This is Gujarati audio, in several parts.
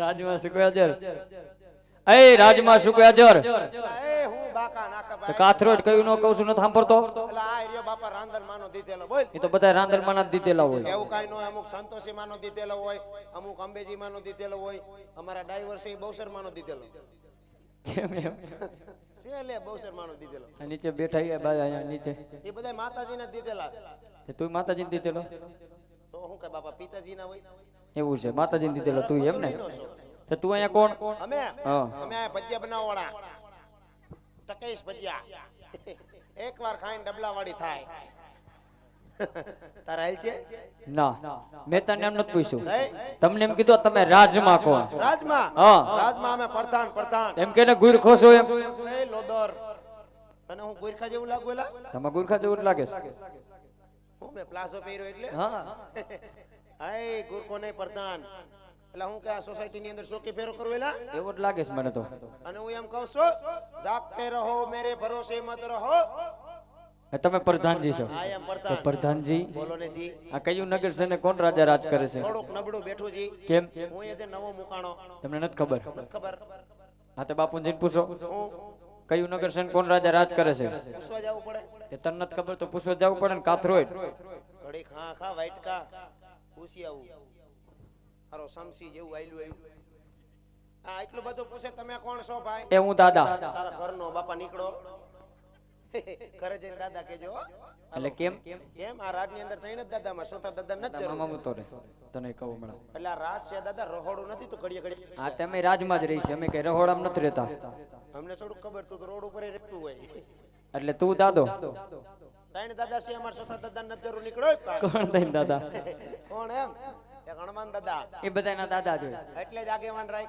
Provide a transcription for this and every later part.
રાજમાં શું એ રાજમાં શું એ હું બાકા નાકા ભાઈ કાથરોટ કયું નો કહું છું ન સાંભળતો? એટલે આ એરિયો બાપા રાંધણ માનો દીધેલો બોલ. એ તો બધા રાંદલમાં જ દીધેલા હોય. એવું કાઈ નો અમુક સંતોષી માનો દીધેલો હોય અમુક અંબેજી માનો દીધેલો હોય અમારા ડાઈવર છે એ બહુસર માનો દીધેલો. કેમ એમ સેલે લે બહુસર માનો દીધેલો? આ નીચે બેઠા ગયા બાજુ અહીંયા નીચે. એ બધા માતાજીને દીધેલા. તે તું માતાજીને દીધેલો? તો હું કે બાપા પિતાજીના હોય? એવું છે માતાજી દીધેલો તું એમ ને? તો તું અહીંયા કોણ? અમે? અમે ભજીયા બનાવવાળા ટકેશ ભજીયા. એકવાર ખાઈને ડબલા વાળી થાય. તારા હાલ છે? ના. મેં તને એમ નથી પૂછ્યું. નહીં? તમને એમ કીધું તમે રાજમાં કોણ? રાજમાં? હા. રાજમાં અમે પ્રધાન પ્રધાન. એમ કે ગુરખો ગુર ખોશો એમ. લોદર. તને હું ગુરખા જેવું લાગુ એલા? તમે ગુરખા જેવું લાગે છે. હું મે પ્લાઝો પહેર્યો એટલે? હા. આય નહીં પ્રધાન. એટલે હું કે આ સોસાયટી ની અંદર શોકી ફેરો કરું એલા? એવું જ લાગે છે મને તો. અને હું એમ કહું છું જાગતે રહો મેરે ભરોસે મત રહો. તમે પ્રધાનજી છો. પ્રધાનજી બોલો ને જી. આ કયું નગર છે ને કોણ રાજા રાજ કરે છે? થોડુંક નબળું બેઠું જી. કેમ? હું એ નવો મુકાણો. તમને નથી ખબર? નથી ખબર. હા તો બાપુજી પૂછો. કયું નગર છે કોણ રાજા રાજ કરે છે? પૂછવા જવું પડે. તને નથી ખબર તો પૂછવા જવું પડે ને કાથરોય. ઘડી ખા ખા વાઇટકા. પૂછી આવું. હારો સમસી જેવું આયલું આવ્યું. આ એટલું બધું પૂછે તમે કોણ છો ભાઈ? એ હું દાદા. તારા ઘરનો બાપા નીકળો. ઘરે જઈને દાદા કેજો એટલે કેમ? કેમ? આ રાજની અંદર ત્રણ જ દાદામાં સોતા દાદા નથી જરૂર. મામા તો રે. તને કહું મળા એટલે રાજ છે દાદા રહોડું નથી તું ઘડીએ ઘડીએ. હા તમે રાજમાં જ રહી છે. અમે કઈ રહોડામાં નથી રહેતા. અમને થોડું ખબર તું રોડ ઉપર રહેતું હોય. એટલે તું દાદો? ત્રણ દાદા છે અમાર સોતા દાદા નથી નીકળો કોણ થઈને દાદા? કોણ એમ? એક હનુમાન દાદા. એ બધાના દાદા જ એટલે જ આગેવાન રાય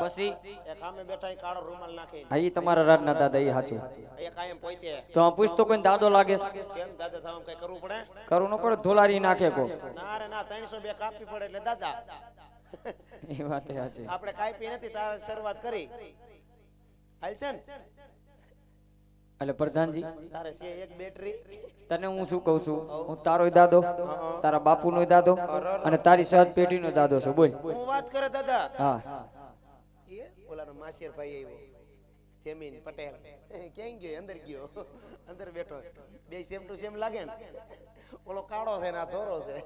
પછી? એ સામે બેઠા કાળો રૂમાલ નાખી હા ઈ તમારા રાજના દાદા એ સાચું એ કાયમ પોઈતે. તો આ પૂછતો કોઈ દાદો લાગે કેમ દાદા થવા કઈ કરવું પડે? કરવું ન પડે ધોલારી નાખે કો ના રે ના ત્રણસો બે કાપી પડે એટલે દાદા. એ વાત સાચી આપણે કાપી નથી તારે શરૂઆત કરી. હાલ છે ને? એટલે પ્રધાનજી. તારે છે એક બેટરી. તને હું શું કહું છું? હું તારોય દાદો તારા બાપુનો દાદો અને તારી સહજ પેઢીનો દાદો છું. બોલ. હું વાત કરે દાદા. હા. એ ઓલાનો માસિયર ભાઈ આવ્યો. જેમીન પટેલ. ક્યાં ગયો? અંદર ગયો. અંદર બેઠો. બે સેમ ટુ સેમ લાગે ને. ઓલો કાળો છે ને આ ધોરો છે.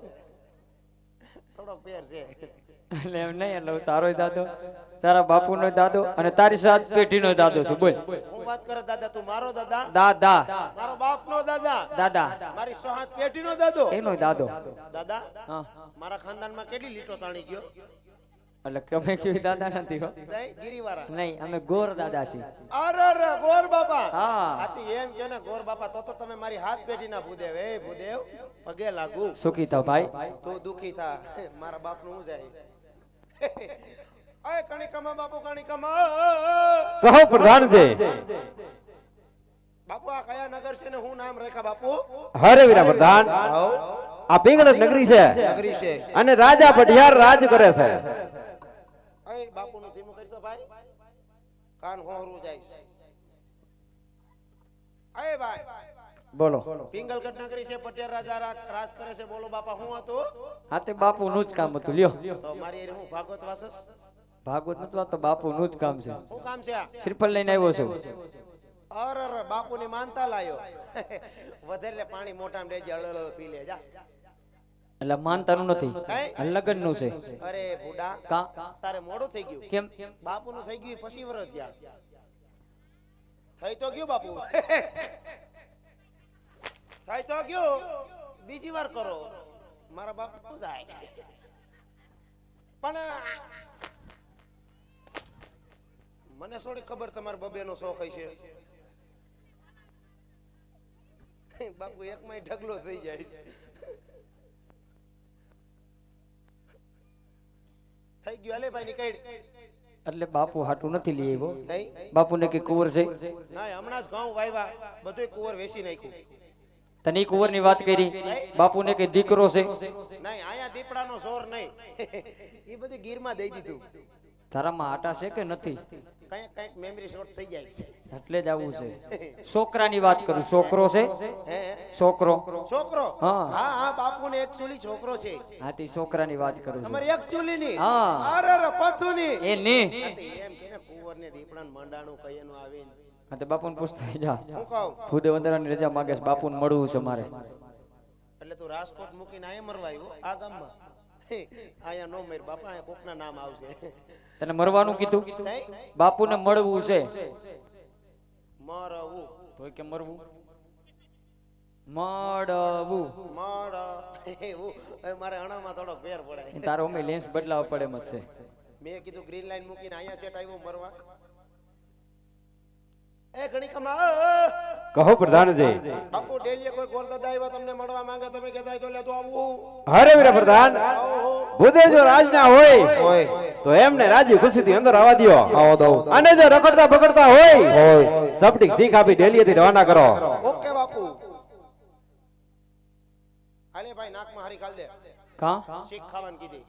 થોડોક પેર છે. એટલે એમ નહીં એટલે તારો દાદો તારા બાપુનો દાદો અને તારી સાત પેઢી નો દાદો છું બોલ. હું વાત કરે દાદા તું મારો દાદા? દાદા મારો બાપ નો દાદા? દાદા. મારી સોહાત પેઢી નો દાદો? એનો દાદો. દાદા હા. મારા ખાનદાનમાં કેટલી લીટો તાણી ગયો? એટલે તમે કેવી દાદા નથી હો. નહીં નહીં અમે ગોર દાદા છીએ. અરે અરે ગોર બાપા. હા. આથી એમ કે ને ગોર બાપા તો તો તમે મારી હાથ પેઢી ના ભૂદેવ. એ ભૂદેવ પગે લાગુ. સુખી થાવ ભાઈ. તું દુખી થા. મારા બાપનું હું જાય? અય કણિકામાં બાપુ કણિકામાં કહો પ્રધાનજી બાપુ આ કયા નગર છે ને હું નામ રેખા બાપુ? હરે વીરા પ્રધાન. આ પિંગળ નગરી છે. નગરી છે. અને રાજા પઢિયાર રાજ કરે છે. અય બાપુ નું ધીમું કરતો ભાઈ. કાન હોરું જાય અય ભાઈ. બોલો. પિંગલ ઘટના કરી છે પટેલ રાજા રાજ કરે છે બોલો બાપા હું હતો? હા તે બાપુ નું જ કામ હતું લ્યો. તો મારી હું ભાગવત વાસસ? ભાગવત નતું તો બાપુ નું જ કામ છે. શું કામ છે શ્રીફળ લઈને આવ્યો છું. અર અર બાપુ ની માનતા લાયો. વધારે પાણી મોટા લેજે અળલ પી લે જા. એટલે માનતાનું નથી લગ્નનું છે. અરે બુડા કા? તારે મોડું થઈ ગયું. કેમ? બાપુ નું થઈ ગયું પછી વરસ થયા થઈ તો ગયું બાપુ. થઈ તો ગયો. બીજી વાર કરો. મારા બાપુ તો જાય. પણ મને થોડી ખબર તમારા બબે નો શોખ હશે. બાપુ એક માં ઢગલો થઈ જાય. થઈ ગયો અલે ભાઈ નીકળી. એટલે બાપુ હાટું નથી લઈ આવ્યો? બાપુ ને કે કુંવર છે? ના હમણાં જ ઘઉં વાવ્યા. બધું કુંવર વેચી નાખ્યું. તને ઈ કુંવરની વાત કરી. બાપુને કે દીકરો છે. નહીં આયા દીપડાનો સોર નહીં. એ બધું ગીરમાં દઈ દીધું. તારામાં આટા છે કે નથી? કંઈક કંઈક મેમરી શોર્ટ થઈ જાય છે. એટલે જ આવું છે. છોકરાની વાત કરું. છોકરો છે? છોકરો. છોકરો? હા. હા હા બાપુ ને એકચ્યુઅલી છોકરો છે. હાથી છોકરાની વાત કરું છું. તમારી એકચ્યુઅલી ની હા. અરે અરે પાછું ની એ ની એમ કે કુંવર ને દીપડા મંડાણું કઈનું આવીને હા તે બાપુને પૂછતા જા. હું કહું? ભૂદે વંદરાની રજા માંગે છે બાપુને મળવું છે મારે. એટલે તું રાજકોટ મૂકીને અહીંયા મરવા આવ્યો આ ગામમાં? અહીંયા નો મેર બાપા અહીંયા કોકના નામ આવશે. તને મરવાનું કીધું? બાપુને મળવું છે. મરવું. તો કે મરવું? મળવું. મર એવું. મારે અણામાં થોડો ફેર પડે. તારો અમે લેન્સ બદલાવ પડે મત છે. મેં કીધું ગ્રીન લાઈન મૂકીને અહીંયા સેટ આવ્યો મરવા. ઘણી કમા કહો પ્રધાનજી. બાપુ ડેલીએ કોઈ દાદા આવ્યા? તમને મળવા માંગે? તમે કહેતા હોય તો લેતો આવું હરે વીરા પ્રધાન ભૂદેવ જો રાજના હોય તો એમને રાજી ખુશીથી અંદર આવવા દો આવો દઉં અને જો રખડતા પકડતા હોય સપટીક શીખ આપી ડેલીએથી રવાના કરો. ઓકે બાપુ. હાલે ભાઈ નાકમાં હારી કાલ દે. કા? શીખ ખાવાની કીધી.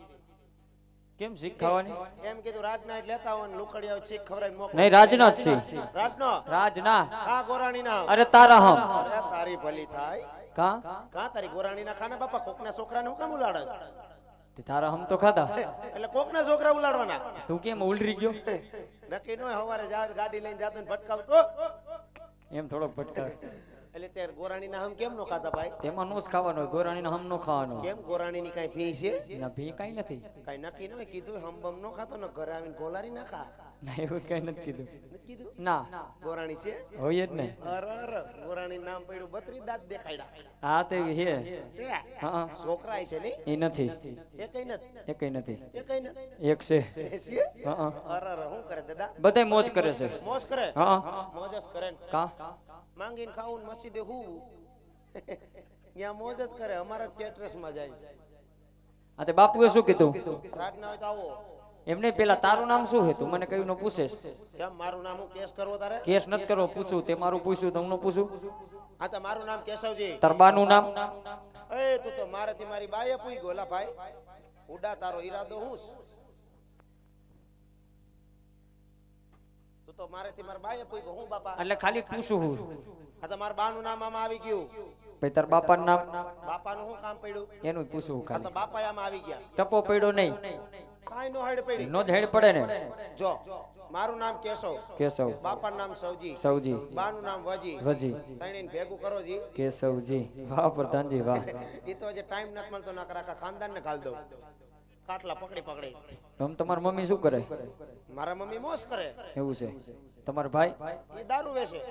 કેમ શીખ ખાવાની એમ કીધું રાજના એટલે લેતા હોય ને લુખડિયા શીખ ખવડાવીને મોકલો નહીં રાજના જ છે. રાતનો રાજના આ ગોરાણી ના અરે તારા હમ. અરે તારી ભલી થાય. કા? કા તારી ગોરાણી ના ખાના? બાપા કોકના છોકરાને હું કેમ ઉલાડે? તે તારા હમ તો ખાધા. એટલે કોકના છોકરા ઉલાડવાના? તું કેમ ઉલરી ગયો? નક્કી નો હવારે જા ગાડી લઈને જાતો ને ભટકાવતો. એમ થોડોક ભટકા એટલે તે ગોરાણી ના હમ કેમ નો ખાતા ભાઈ? તેમાં નો જ ખાવાનો હોય ગોરાણીનો હમ નો ખાવાનો. કેમ? ગોરાણી ની કઈ ભી છે? ના ભી કઈ નથી. કઈ નક્કી ન હોય? કીધું હમ બમ નો ખાતો ને ઘરે આવીને ગોલારી ના ખા? ના એવું કઈ નથી કીધું. કીધું? ના. ગોરાણી છે? હોય જ ને અર અર ગોરાણી નામ પડ્યું બત્રી દાંત દેખાડ્યા. હા તે છે. હા છોકરા છે ને એ નથી. એ કઈ નથી? એ કઈ નથી. એ કઈ નથી? એક છે. છે? હા અર અર શું કરે દાદા? બધાય મોજ કરે છે. મોજ કરે? હા મોજ કરે કા? માંગીને ખાવું મસ્જિદે મસીદે હું ત્યાં મોજ જ કરે અમારા કેટરસમાં જાય. આ તે બાપુએ શું કીધું? રાતના હોય તો આવો. એમને પેલા તારું નામ શું હે તું મને કયું ન પૂછે. કેમ મારું નામ હું કેસ કરવો તારે? કેસ નથી કરવો પૂછું. તે મારું પૂછ્યું તમને પૂછું? હા તો મારું નામ કેશવજી. તરબાનું નામ? એ તું તો મારેથી મારી બાએ પૂઈ ગોલા ભાઈ ઉડા તારો ઈરાદો હું તું મારેથી મારા બાએ પૂઈ ગયો હું બાપા એટલે ખાલી પૂછું હું? આ તો મારા બાનું નામ આમાં આવી ગયું. પછી તાર બાપાનું નામ? બાપાનું શું કામ પડ્યું? એનું પૂછું આ તો બાપા આમાં આવી ગયા. ટપો પડ્યો નહીં. કાઈ નો હેડ પડી. નો હેડ પડે ને. જો મારું નામ કેશવ. કેશવ. બાપાનું નામ સવજી. સૌજી બાનું નામ વજી. વજી. ત્રણેયને ભેગું કરો જી. કેશવજી. વાહ પ્રધાનજી વાહ. એ તો જે ટાઈમ નથી મળતો ના આખા ખાનદાન ને ખાલ દઉં. કાટલા પકડી પકડી. આમ તમાર મમ્મી શું કરે? મારા મમ્મી મોસ કરે. એવું છે. તમાર ભાઈ? એ દારૂ વેચે.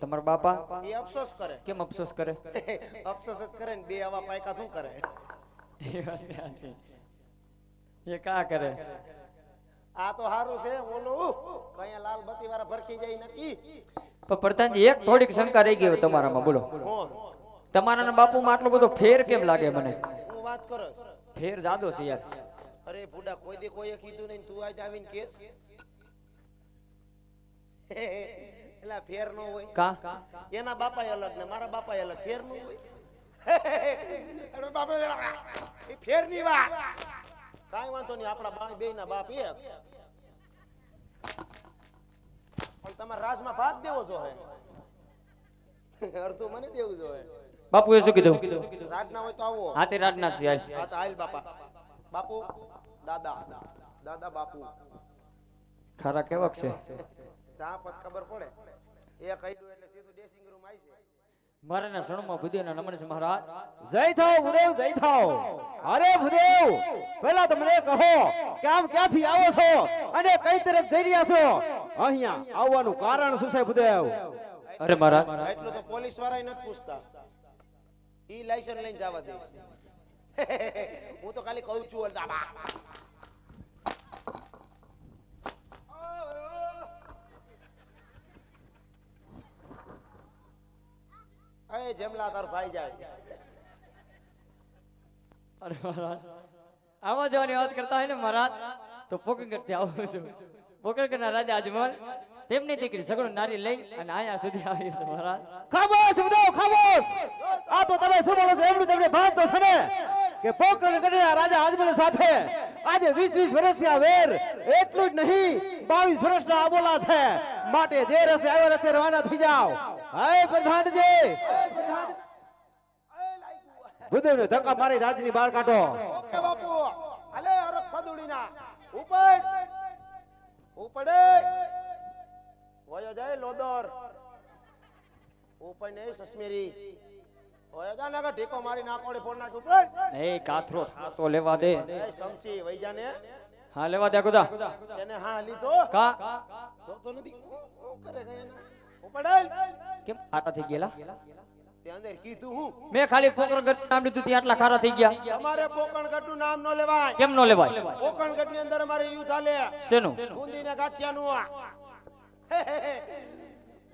તમાર બાપા? એ અફસોસ કરે. કેમ અફસોસ કરે? અફસોસ જ કરે ને બે આવા પાયકા શું કરે? એ કા કરે? આ તો સારું છે ઓલું કયા લાલ બત્તી વાળા ભરખી જાય નક્કી પણ પ્રધાનજી એક થોડીક શંકા રહી ગઈ તમારામાં બોલો. તમારા બાપુમાં આટલો બધો ફેર કેમ લાગે મને? હું વાત કરો ફેર જાદો છે યાર. અરે બુડા કોઈ દે કોઈએ કીધું નહીં તું આજ આવીને કેસ? એલા ફેર નો હોય. કા? એના બાપા અલગ ને મારા બાપા અલગ ફેર નો હોય. અરે બાપા એ ફેરની વાત. કાઈ વાંધો નહીં આપણા બાઈ બે ના બાપ એક. પણ તમારે રાજમાં ભાગ દેવો જો હે. અડધું મને દેવું જો હે. બાપુએ શું કીધું? રાજના હોય તો આવો. હા તે રાજના છે હાલ. હા તો હાલ બાપા. બાપુ દાદા દાદા બાપુ. ખારા કેવાક છે? ચા પછી ખબર પડે. એ કહી દઉં એટલે સીધું ડ્રેસિંગ રૂમ આવી છે મારા ના ભૂદેવ ના નમન છે મહારાજ. જય થાવ ભૂદેવ જય થાવ. અરે ભૂદેવ પહેલા તમને કહો કે આમ ક્યાંથી આવો છો અને કઈ તરફ જઈ રહ્યા છો? અહીંયા આવવાનું કારણ શું છે ભૂદેવ? અરે મહારાજ. એટલું તો પોલીસવાળા નથી પૂછતા. ઈ લાયસન્સ લઈને જવા દે. હું તો ખાલી કહું છું અલતા બા. એ જમલા તાર ભાઈ જાય. અરે મહારાજ આવા જવાની વાત કરતા હોય ને મહારાજ તો પોકરગઢ કરતી આવું છું. પોકરગઢના રાજા અજમલ. તેમની દીકરી સગુણ નારી લઈ અને અહીંયા સુધી આવી છે મહારાજ. ખામોશ ભૂદેવ ખામોશ! આ તો તમે શું બોલો છો? એમનું તમને ભાન તો છે ને કે પોકરણ કરીના રાજા આજમલ સાથે આજે 20 20 વર્ષથી આ વેર એટલું જ નહીં 22 વર્ષના આબોલા છે. માટે જે રસ્તે આવ્યો રસ્તે રવાના થઈ જાવ હે પ્રધાનજી! ભૂદેવને ધક્કા મારી રાજની બહાર કાઢો. ઓકે બાપુ. અલે અરખ ફદુડીના. ઉપર ઉપડે. જાય લોદર. ઉપર નહીં સસમેરી. વયો જા નાગા ઢીકો મારી નાકોડે ફોન નાખ એ કાથરો થાતો લેવા દે. સમસી વઈ હા લેવા દે ગુદા. એને હા લીધો. કા? જોતો નથી. હું- હું કરે ગયા કેમ ખારા થઈ ગયેલા? તે અંદર કીધું હું. મેં ખાલી પોકરણ ગઢ નામ લીધું ત્યાં આટલા ખારા થઈ ગયા. તમારે પોકણગઢનું નામ ન લેવાય. કેમ નો લેવાય? પોકણગઢની અંદર અમારે યુદ્ધ હાલે. શેનું? બુંદી ને ગાંઠિયા નું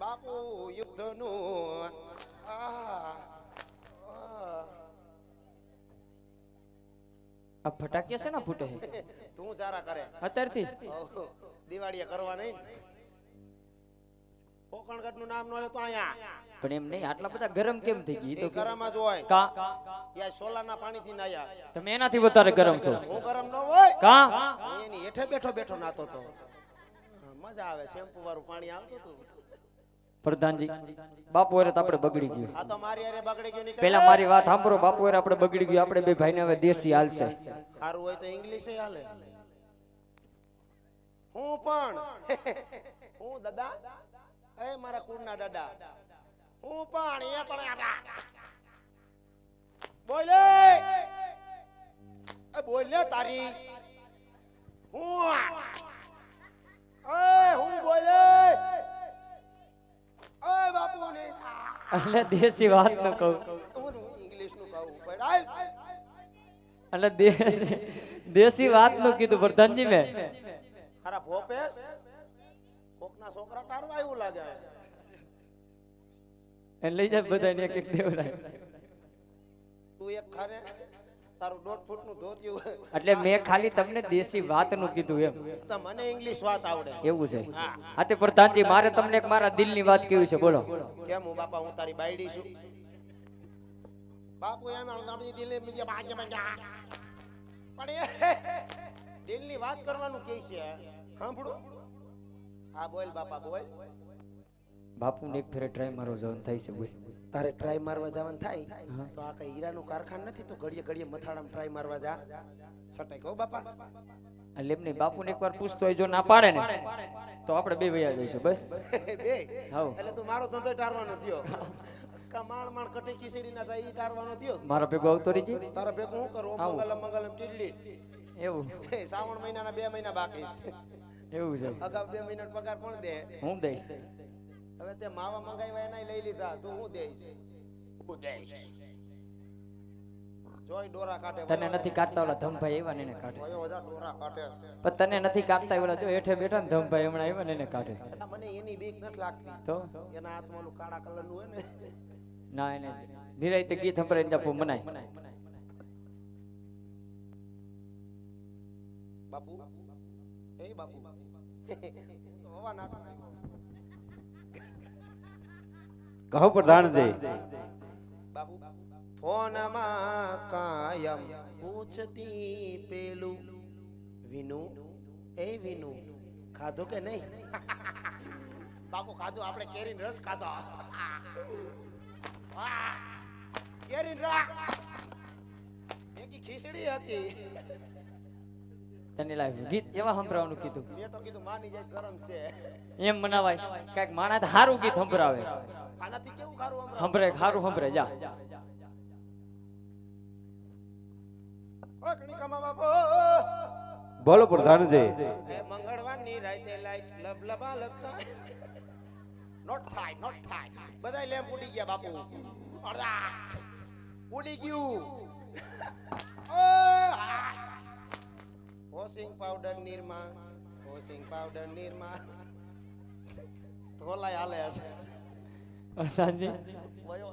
બાપુ યુદ્ધનું આ. ફટાકિયા ને ફૂટે? તું જારા કરે. અત્યારથી? દિવાળીએ કરવા નહીં. કોકણગઢનું નામ ન લે તો અહીંયા. પણ એમ નહીં આટલા બધા ગરમ કેમ થઈ ગઈ તો ગરમ જ હોય. કા? ના સોલાના પાણીથી નાયા તમે એનાથી વધારે ગરમ છો. હું ગરમ ન હોય. કા? એની હેઠે બેઠો બેઠો નાતો તો. મજા આવે શેમ્પુ વાળું પાણી આવતું હતું. પ્રધાનજી બાપુ હારે આપણે બગડી ગયું. આ તો મારી હારે બગડી ગયું પેલા મારી વાત સાંભળો બાપુ હારે આપણે બગડી ગયું આપણે બે ભાઈને હવે દેશી હાલશે સારું હોય તો ઇંગ્લિશ હાલે. હું પણ. હું દાદા? એ મારા કુળના દાદા. હું પણ એ પણ બોલે! બોલે તારી. હું હું બોલે બાપુ ને એટલે દેશી વાત ન કહું. હું ઇંગ્લિશનું કહું પણ એટલે દેશી વાતનું કીધું પ્રધાનજી મેં. ખરા ભોપેશ? કોકના છોકરા ટારવા એવું લાગે એને લઈ જાય બધાને એક એક તું એક ખારે. તારું દોઢ ફૂટનું ધોતિયું એટલે મેં ખાલી તમને દેશી વાતનું કીધું એમ. મને ઇંગ્લિશ વાત આવડે. એવું છે. હા. તે પ્રધાનજી મારે તમને મારા દિલની વાત કેવી છે બોલો. કેમ હું બાપા હું તારી બાયડી છું? બાપુ એમ આપણી દિલની બાજે પણ એ દિલની વાત કરવાનું કે છે? સાંભળો હા બોલ બાપા બોલ. બાપુ ને એક ફેરે ટ્રાય મારો જવાનું થાય છે બોલ. તારે ટ્રાય મારવા જવાનું થાય. તો આ કઈ હીરાનું કારખાન નથી? તો ઘડીએ ઘડીએ મથાડામાં ટ્રાય મારવા જા. છટાઈ કહો બાપા. એટલે એમને નહીં બાપુ ને એકવાર પૂછતો હોય જો ના પાડે ને તો આપણે બે વયા જઈશું બસ. બે? હાઉ. એટલે તું મારો ધંધો ટારવાનો થયો. કમાણ માણ કટી ખીચડી ના થાય ઈ ટારવાનો થયો? મારો ભેગો આવતો રહી તારા ભેગો હું કરું? હાઉ. મંગલમ મંગલમ ટીડલી એવું. શ્રાવણ મહિનાના બે મહિના બાકી છે. એવું છે. અગાઉ બે મહિનાનો પગાર કોણ દે? હું દઈશ. હવે તે માવા મંગાવ્યા એના લઈ લીધા તું હું દઈશ? હું દઈશ. તને નથી કાઢતા ઓલા ધમભાઈ ને કાઢે? પણ તને નથી કાઢતા ઓલા જો હેઠે બેઠા ને ધમભાઈ હમણાં એવા ને કાઢે. મને એની બીક નથી લાગતી. તો? એના હાથમાં ઓલું કાળા કલરનું હોય ને. ના એને ધીરે ગીત સંભળાઈને આપું મનાય. બાપુ? એ બાપુ? તો હવા નાખ. કહો પ્રધાનજી બાપુ ફોનમાં કાયમ પૂછતી પેલું વિનુ એ વિનુ ખાધું કે નહીં? બાપુ ખાધું આપણે કેરી રસ ખાધો. કેરી કેરીનો રસ. એકી ખીચડી હતી. તને લાવ ગીત એવા સંભળાવવાનું કીધું. મેં તો કીધું માની જાય ગરમ છે. એમ મનાવાય. કાંઈક માણા સારું ગીત સંભળાવે. આનાથી કેવું સારું હમણાં સારું સંભળાય જા. ઓ કણિકામાં બાપુ. બોલો પ્રધાનજી મંગળવારની રાતે લાઈટ લબલબા લબતા. નોટ થાય નોટ થાય બધા લેમ્પ ઉડી ગયા બાપુ. અડા ઉડી ગયું. Washing powder Nirma washing powder Nirma ધોલાય હાલે હશે.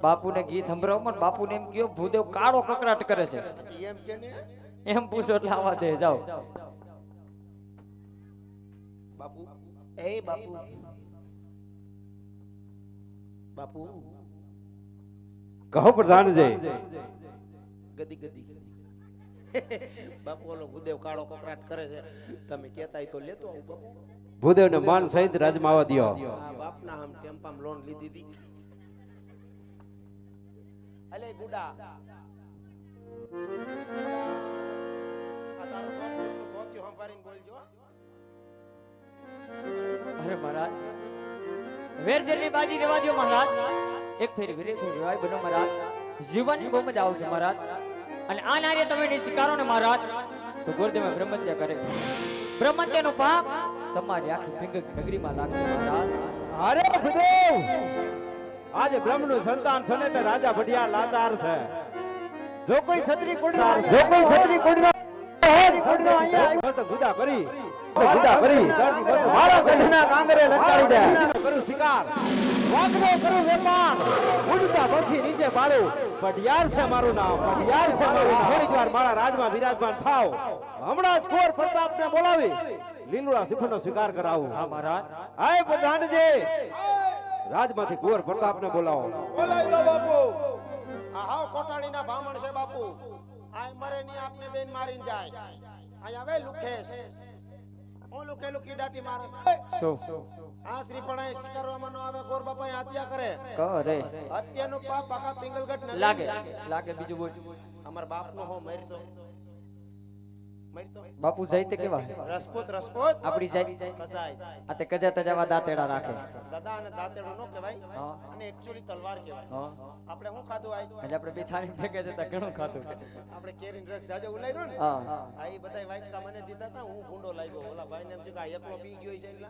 બાપુને ગીત સંભળાવો પણ બાપુને એમ કયો ભૂદેવ કાળો કકરાટ કરે છે. એમ કે ને? એમ પૂછો એટલે આવા દે જાઓ. બાપુ એ બાપુ. બાપુ. કહો પ્રધાનજી. ગદી ગદી. બાપુ ઓલો ભૂદેવ કાળો કકરાટ કરે છે. તમે કેતા તો લેતો આવું બાપુ. ભૂદેવને માન સહિત રાજમાં આવવા દ્યો બાપના આમ ટેમ્પામ લોન લીધી હતી અલે ગુડા. આ તારો ધોતિયું ધોતિયું સંભાળીને બોલજો અરે મહારાજ વેરજરની બાજી રેવા દો મહારાજ. એક ફેરી વીરે ફેરી બનો મહારાજ. જીવન બહુ મજા આવશે મહારાજ. અને આ નારીએ તમે નહીં ને મહારાજ. તો ગુરુદેવ બ્રહ્મત્ય કરે. બ્રહ્મત્યનું પાપ તમારી આખી પિંગક નગરીમાં લાગશે મહારાજ. અરે ભૂદેવ! આજે બ્રહ્મનું સંતાન છે ને તે રાજા ભટિયા લાચાર છે. જો કોઈ છત્રી કુંડનો જો કોઈ છત્રી કુંડનો કુંડનો અહીંયા આવ્યો ગુદા કરી ગુદા કરી મારા ગઢના કાંગરે લટકાવી દે. કરું શિકાર વાગનો કરું વેપાર ઉડતા પછી નીચે પાડું. પઢિયાર છે મારું નામ પઢિયાર છે મારું નામ. થોડીક વાર મારા રાજમાં વિરાજમાન થાવ. હમણાં જ કોર પ્રતાપને બોલાવી. લીલુડા શિખરનો સ્વીકાર કરાવું. હા મહારાજ. આય પ્રધાનજી. રાજમાંથી કુંવર પ્રતાપને બોલાવો. બોલાવી દો બાપુ. આ હાવ કોટાણીના બ્રાહ્મણ છે બાપુ. આ મરે ની આપને બેન મારીને જાય. અહીંયા આવે લુખેશ. હું લુખે લુખી દાટી મારે. શું? આ શ્રીફળાએ સ્વીકારવામાં ન આવે ગોર બાપા હત્યા કરે. કરે. હત્યાનું પાપ આખા પિંગલગઢ નગરી લાગે લાગે બીજું બોલ. અમાર બાપનો હો મરતો. બાપુ જાય તે કેવા? રસપૂત રસપૂત. આપડી જાય. કજાય આ તે કજા તજાવા દાંતેડા રાખે. દાદા અને દાંતેડો નો કહેવાય હા. અને એક્ચ્યુઅલી તલવાર કહેવાય. હા. આપણે શું ખાધું આજ? આજે આપણે બે થાળી ભેગા જતા ઘણું ખાધું. આપણે કેરીન રસ જાજો ઉલાયરો ને? હા. આ બધાય વાટકા મને દીધા તા હું ગુંડો લાગ્યો. ઓલા ભાઈને એમ થયું કે આ એકલો પી ગયો છે એટલે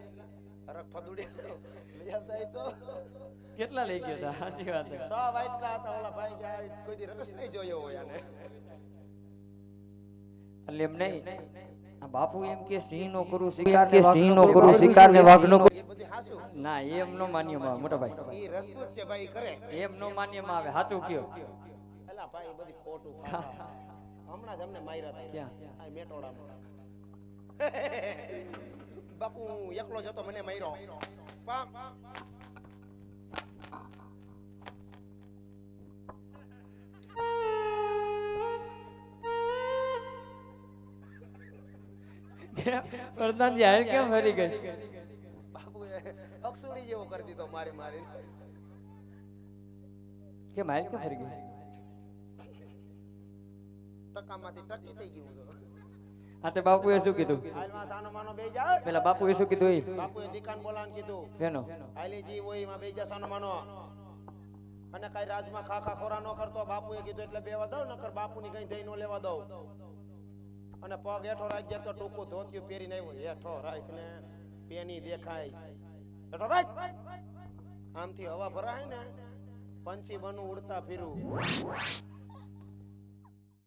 કેટલા લઈ ગયો હતા સાચી વાત છે. સો વાટકા હતા ઓલા ભાઈ કે કોઈ દી રસ નહીં જોયો હોય આને. એટલે એમ નહીં. આ બાપુ એમ કે સિંહ નો કરું શિકાર કે સિંહ નો કરું શિકાર ને વાઘ નો ના એમ નો માન્યમાં માં મોટા ભાઈ. એ રસપૂત છે ભાઈ કરે. એમ નો માન્યમાં આવે સાચું કયો. એલા ભાઈ બધી ખોટું હમણાં જ અમને માર્યા હતા ક્યાં? આ મેટોડામાં બાપુ એકલો જ હતો મને માર્યો. પામ પ્રધાનજી હાલ કેમ ફરી ગઈ? બાપુએ અક્ષુડી જેવો કરી દીધો મારી મારી. કેમ હાલ કેમ ફરી ગઈ? ટકામાંથી ટકી થઈ ગયું તો. આ તે બાપુએ શું કીધું હાલમાં સાનો માનો બેહી જા પેલા બાપુએ શું કીધું એ બાપુએ દીકાન બોલાન કીધું કેનો હાલી જી હોય એમાં બેહી જા સાનો માનો અને કઈ રાજમાં ખા ખા ખોરા ન કરતો બાપુએ કીધું એટલે બેવા દઉં નકર બાપુની કઈ દઈ નો લેવા દઉં અને પગ હેઠો રાખજે તો ટૂંકું ધોતિયું પહેરીને આવ્યો હેઠો રાખ ને પેની દેખાય હેઠો રાખ આમથી હવા ભરાય ને પંછી બનું ઉડતા ફીરું